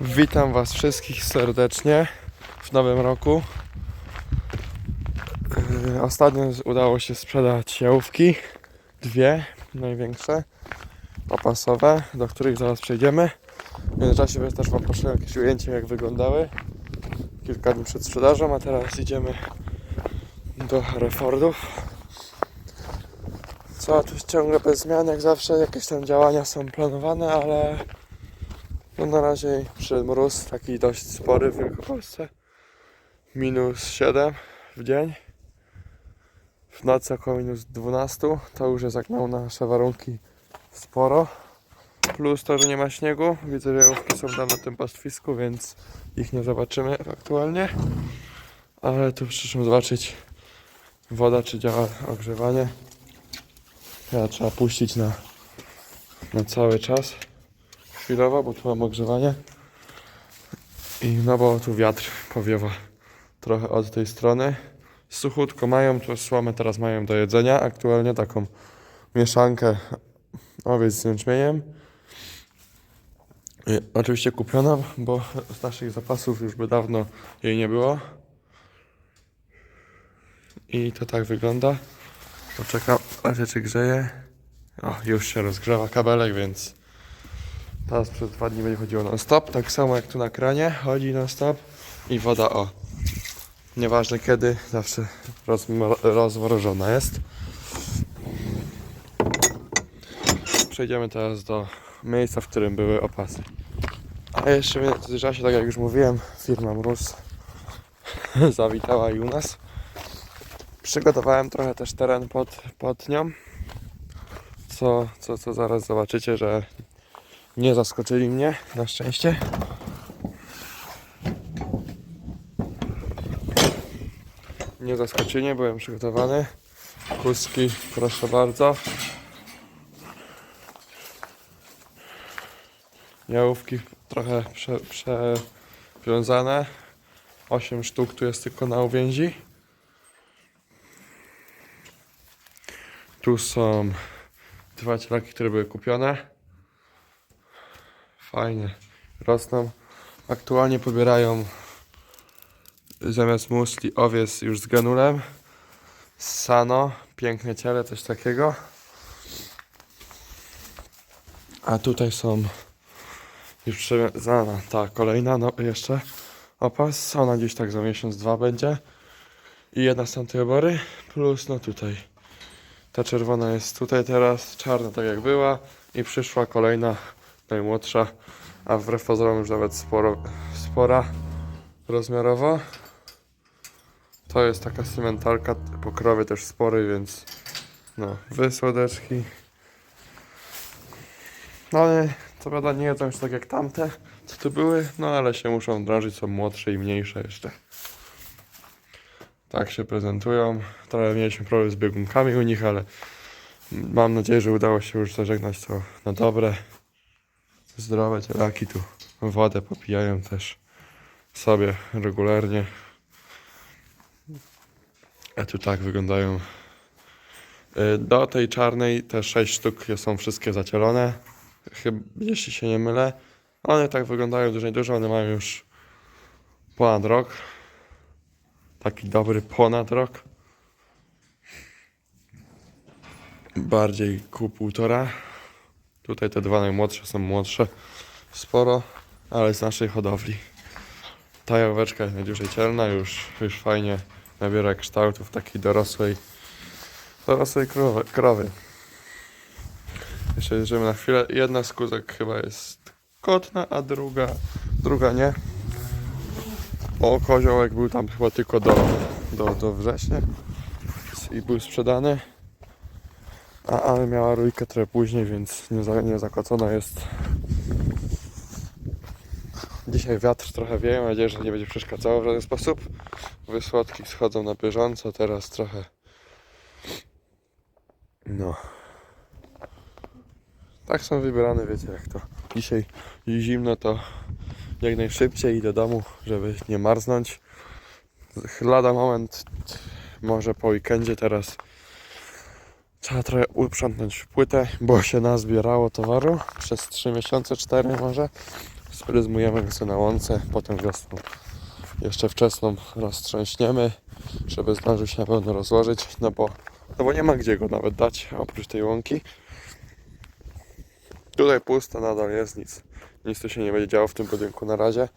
Witam Was wszystkich serdecznie w nowym roku. Yy, Ostatnio udało się sprzedać jałówki. Dwie największe, opasowe, do których zaraz przejdziemy. W międzyczasie też Wam poszedłem jakieś ujęcie, jak wyglądały. Kilka dni przed sprzedażą, a teraz idziemy do Herefordów. Co, tu ciągle bez zmian, jak zawsze jakieś tam działania są planowane, ale no na razie przyszedł mróz taki dość spory w Wielkopolsce. Minus 7 w dzień. W nocy około minus 12. To już jest jak na nasze warunki sporo. Plus to, że nie ma śniegu. Widzę, że jałówki są tam na tym pastwisku, więc ich nie zobaczymy aktualnie. Ale tu przyszłem zobaczyć woda, czy działa ogrzewanie. Ja trzeba puścić na, na cały czas chwilowo, bo tu mam ogrzewanie. I no bo tu wiatr powiewa trochę od tej strony. Suchutko mają, tu słomę teraz mają do jedzenia. Aktualnie taką mieszankę owiec z jęczmieniem. I oczywiście kupiona, bo z naszych zapasów już by dawno jej nie było. I to tak wygląda. Poczekam, aż się czy grzeje. O, już się rozgrzewa kabelek, więc Teraz przez dwa dni będzie chodziło non stop, tak samo jak tu na kranie, chodzi non stop i woda o. Nieważne kiedy, zawsze rozmro- rozmrożona jest. Przejdziemy teraz do miejsca, w którym były opasy. A jeszcze w międzyczasie, tak jak już mówiłem, firma Mróz zawitała i u nas. Przygotowałem trochę też teren pod, pod nią, co, co, co zaraz zobaczycie, że nie zaskoczyli mnie, na szczęście. Nie zaskoczyli mnie, byłem przygotowany. Kuski, proszę bardzo. Jałówki trochę prze, przewiązane. 8 sztuk tu jest tylko na uwięzi. Tu są dwa cielaki, które były kupione. Fajnie. Rosną. Aktualnie pobierają zamiast musli owiec już z granulem. Sano. Piękne ciele, coś takiego. A tutaj są już przewiązana ta kolejna, no jeszcze opas. Ona gdzieś tak za miesiąc, dwa będzie. I jedna z tamtej obory. Plus no tutaj. Ta czerwona jest tutaj teraz, czarna tak jak była. I przyszła kolejna najmłodsza, a wbrew pozorom już nawet sporo, spora rozmiarowo. To jest taka symentalka, pokrowy też spory, więc no, wysłodeczki. No ale co prawda nie jedzą już tak jak tamte, co tu były, no ale się muszą drążyć, są młodsze i mniejsze jeszcze. Tak się prezentują. Trochę mieliśmy problem z biegunkami u nich, ale mam nadzieję, że udało się już zażegnać to na dobre zdrowe cielaki tu wodę popijają też sobie regularnie. A tu tak wyglądają. Y, Do tej czarnej te 6 sztuk są wszystkie zacielone. Chyba, jeśli się nie mylę. One tak wyglądają dużo dużo, one mają już ponad rok. Taki dobry ponad rok. Bardziej ku półtora. Tutaj te dwa najmłodsze są młodsze sporo, ale z naszej hodowli. Ta jałóweczka jest najdłużej cielna, już, już fajnie nabiera kształtów takiej dorosłej, dorosłej krowy. krowy. Jeszcze jedziemy na chwilę. Jedna z kózek chyba jest kotna, a druga, druga nie. O, koziołek był tam chyba tylko do, do, do września i był sprzedany. A, ale miała rójkę trochę później, więc nie, nie zakłacona jest. Dzisiaj wiatr trochę wieje, mam nadzieję, że nie będzie przeszkadzało w żaden sposób. Wysłodki schodzą na bieżąco, teraz trochę. No. Tak są wybierane, wiecie jak to. Dzisiaj zimno, to jak najszybciej i do domu, żeby nie marznąć. Lada moment, może po weekendzie teraz Trzeba trochę uprzątnąć płytę, bo się nazbierało towaru przez 3 miesiące, 4 może. Spryzmujemy go na łące, potem wiosną jeszcze wczesną roztrzęśniemy, żeby zdążył się na pewno rozłożyć, no bo, no bo nie ma gdzie go nawet dać, oprócz tej łąki. Tutaj pusto nadal jest, nic, nic tu się nie będzie działo w tym budynku na razie,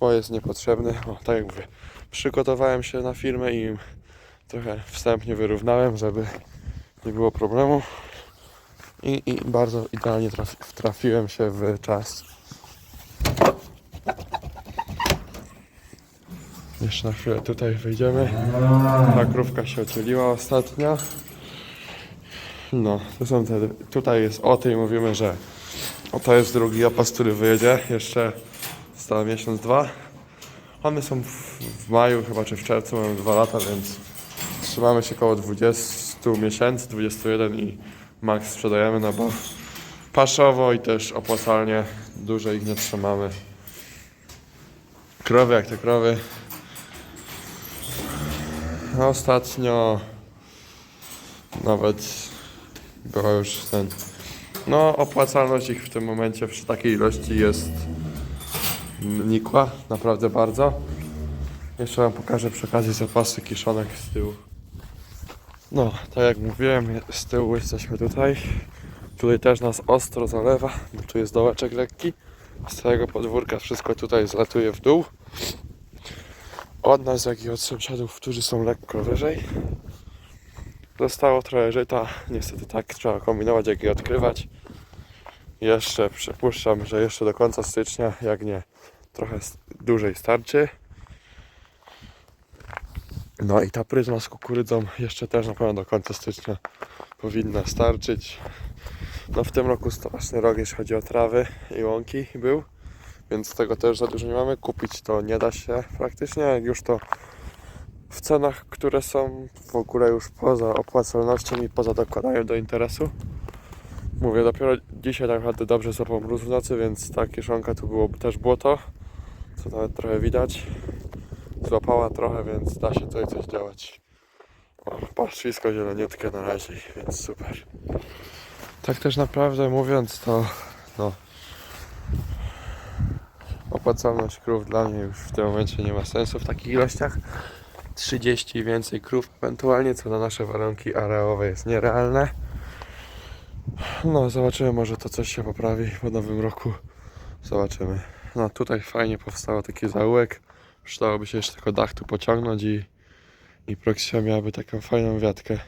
bo jest niepotrzebny. O, tak jak mówię, przygotowałem się na firmę i trochę wstępnie wyrównałem, żeby nie było problemu. I, i bardzo idealnie trafi, trafiłem się w czas. Jeszcze na chwilę tutaj wyjdziemy. Ta krówka się oddzieliła ostatnio. No, to są te, tutaj jest o tej mówimy, że to jest drugi opas, który wyjedzie jeszcze za miesiąc, dwa. One są w, w maju chyba, czy w czerwcu, mają dwa lata, więc trzymamy się około 20 miesięcy, 21 i max sprzedajemy, no bo paszowo i też opłacalnie dużo ich nie trzymamy. Krowy jak te krowy. Ostatnio nawet była już ten. No, opłacalność ich w tym momencie przy takiej ilości jest nikła, naprawdę bardzo. Jeszcze Wam pokażę przy okazji zapasy kiszonek z tyłu. No, tak jak mówiłem, z tyłu jesteśmy tutaj. Tutaj też nas ostro zalewa, bo tu jest dołeczek lekki. Z całego podwórka wszystko tutaj zlatuje w dół. Od nas, jak i od sąsiadów, którzy są lekko wyżej. Zostało trochę żyta. Niestety tak trzeba kombinować, jak i odkrywać. Jeszcze przypuszczam, że jeszcze do końca stycznia, jak nie trochę dłużej starczy. No i ta pryzma z kukurydzą jeszcze też na pewno do końca stycznia powinna starczyć. No w tym roku straszny rok, jeśli chodzi o trawy i łąki był, więc tego też za dużo nie mamy. Kupić to nie da się praktycznie, już to w cenach, które są w ogóle już poza opłacalnością i poza dokładaniem do interesu. Mówię, dopiero dzisiaj tak naprawdę dobrze złapał mróz w nocy, więc ta kieszonka tu było też błoto, co nawet trochę widać. Złapała trochę, więc da się tutaj coś działać. O, pastwisko zieleniutkie na razie, więc super. Tak też naprawdę mówiąc, to no, opłacalność krów dla mnie już w tym momencie nie ma sensu w takich ilościach. 30 i więcej krów ewentualnie, co na nasze warunki areowe jest nierealne. No, zobaczymy, może to coś się poprawi po nowym roku. Zobaczymy. No, tutaj fajnie powstał taki zaułek. Przydałoby się jeszcze tylko dach tu pociągnąć i, i Proxia miałaby taką fajną wiatkę,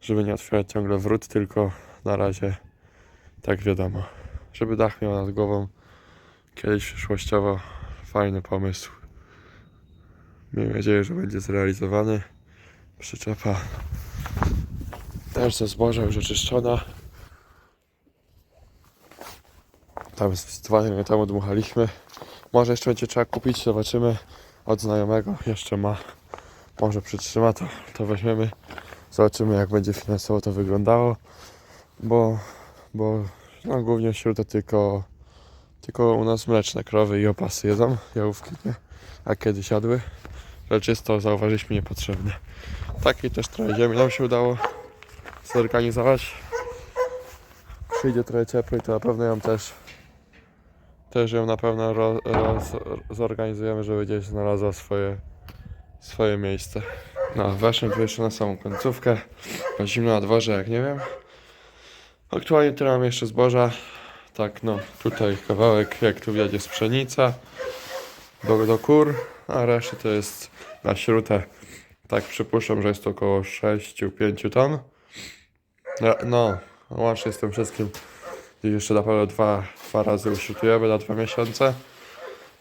żeby nie otwierać ciągle wrót, tylko na razie tak wiadomo. Żeby dach miał nad głową kiedyś przyszłościowo fajny pomysł. Miejmy nadzieję, że będzie zrealizowany. Przyczepa też ze zboża już oczyszczona. Tam z dwa dni temu dmuchaliśmy. Może jeszcze będzie trzeba kupić, zobaczymy od znajomego. Jeszcze ma, może przytrzyma to, to weźmiemy. Zobaczymy jak będzie finansowo to wyglądało. Bo, bo no, głównie wśród to tylko, tylko u nas mleczne krowy i opasy jedzą, jałówki nie. A kiedyś jadły. Lecz jest to, zauważyliśmy, niepotrzebne. Takiej też trochę ziemi nam się udało zorganizować. Przyjdzie trochę cieplej, to na pewno ją też też ją na pewno ro, roz, zorganizujemy, żeby gdzieś znalazła swoje, swoje miejsce. No, weszłem tu jeszcze na samą końcówkę. Zimno na dworze, jak nie wiem. Aktualnie tyle mam jeszcze zboża. Tak, no, tutaj kawałek, jak tu widać, jest pszenica do, do kur, a reszta to jest na śrutę. Tak, przypuszczam, że jest to około 6-5 ton. No, łącznie z tym wszystkim gdzieś jeszcze na pewno dwa, dwa razy uśrutujemy na dwa miesiące.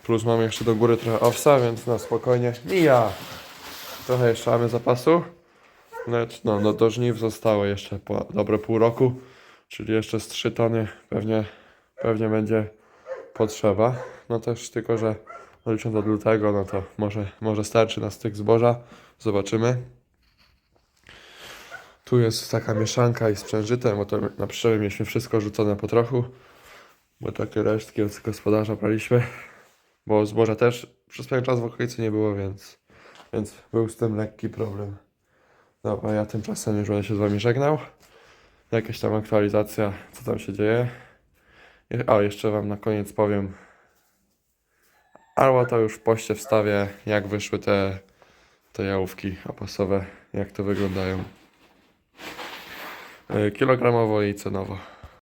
Plus mamy jeszcze do góry trochę owsa, więc na spokojnie mija. Trochę jeszcze mamy zapasu. Lecz no, no do żniw zostało jeszcze po dobre pół roku, czyli jeszcze z 3 tony pewnie, pewnie będzie potrzeba. No też tylko, że no licząc od lutego, no to może, może starczy na styk zboża. Zobaczymy. Tu jest taka mieszanka i sprzężytem, bo to na pszczoły mieliśmy wszystko rzucone po trochu. Bo takie resztki od gospodarza braliśmy. Bo zboża też przez pewien czas w okolicy nie było, więc, więc był z tym lekki problem. Dobra, ja tymczasem już będę się z wami żegnał. Jakaś tam aktualizacja, co tam się dzieje. Je- A, jeszcze wam na koniec powiem, Albo to już w poście wstawię, jak wyszły te, te jałówki opasowe, jak to wyglądają. Yy, Kilogramowo i cenowo.